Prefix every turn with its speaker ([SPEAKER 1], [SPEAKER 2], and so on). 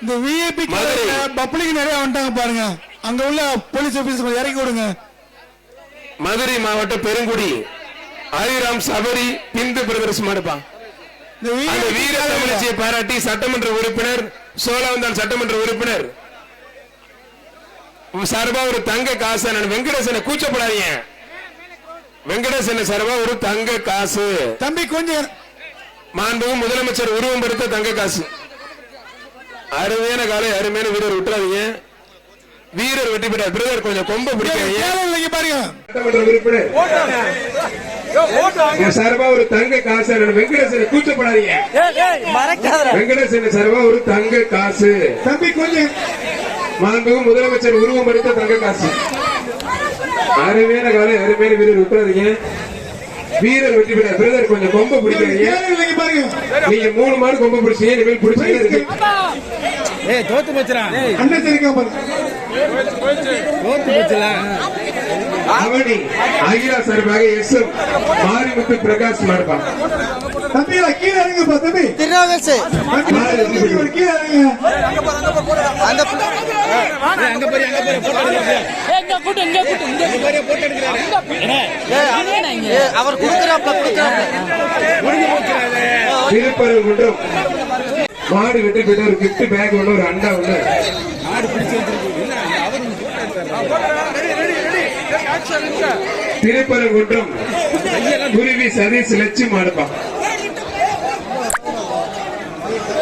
[SPEAKER 1] இந்த VIP
[SPEAKER 2] Madurai.
[SPEAKER 1] Public நிறைய வந்துட்டாங்க பாருங்க. அங்க உள்ள போலீஸ் ஆபீஸ் இறக்கி விடுங்க.
[SPEAKER 2] மதுரை மாவட்ட பெருங்குடி ஹரிராம் சபரி பிந்து பிரதர்ஸ் மாடுப்பா.
[SPEAKER 1] இந்த
[SPEAKER 2] அந்த
[SPEAKER 1] VIP
[SPEAKER 2] வீர தமிழச்சியை பாராட்டி சட்டமன்ற உறுப்பினர் சோழவந்தான் சட்டமன்ற உறுப்பினர். சார்பா ஒரு தங்க காசு வெங்கடேசனை கூச்சப்படாதீங்க. வெங்கடேசன் சார்பா ஒரு தங்க காசு.
[SPEAKER 1] தம்பி கொஞ்சம்
[SPEAKER 2] மாண்பும் முதலமைச்சர் உருவம் படுத்த தங்க காசு. அருமையான காலை அருமையான வீரர் விட்டுறாதீங்க. வீரர் வெற்றி பெற்றார். பிரதர் கொஞ்சம் கொம்ப பிடிக்காதீங்க
[SPEAKER 1] பாருங்க.
[SPEAKER 2] சார்பா ஒரு தங்க காசு நான் வெங்கடேசனை கூச்சப்படாதீங்க. வெங்கடேசன் சார்பா ஒரு தங்க காசு.
[SPEAKER 1] தம்பி கொஞ்சம்.
[SPEAKER 2] மாண்பும் முதலமைச்சர் உருவம் படுத்த தங்க காசு. அருமையான காலை அருமையான வீரர் விட்டுறாதீங்க. வீரர் வெற்றி பெற்றார். பிரதர் கொஞ்சம் கொம்ப
[SPEAKER 1] பாருங்க.
[SPEAKER 2] நீங்க மூணு மாடு கொம்ப பிடிச்சீங்க இனிமேல் பிடிச்சீங்க இருக்கு
[SPEAKER 3] ஏய் தோத்து போச்சுடா.
[SPEAKER 1] அண்ணன் சரிக்கா பாருங்க.
[SPEAKER 3] தோத்து போச்சுல
[SPEAKER 2] அவனி அகிலா சார்பாக எஸ் எம் மாரிமுத்து பிரகாஷ் மாடுப்பான்
[SPEAKER 1] தம்பி கீழே இறங்குப்பா தம்பி. ஒரு கீழே இறங்குங்க
[SPEAKER 4] அந்த
[SPEAKER 3] அங்க போய் அங்க போய் போட்டோ எடுக்கிறாரு போட்டோ எடுக்கிறாரு
[SPEAKER 4] ஏ, அவர் கொடுக்குறாப்ல கொடுக்குறாப்ல
[SPEAKER 2] மாடு வெற்றி பெற்ற ஒரு கிஃப்ட் பேக் ஒன்று ஒரு அண்டா ஒன்று
[SPEAKER 3] ஆடு பிடிச்சு
[SPEAKER 2] திருப்பரங்குன்றம் குருவி சதீஷ் லட்சி மாடுப்பான்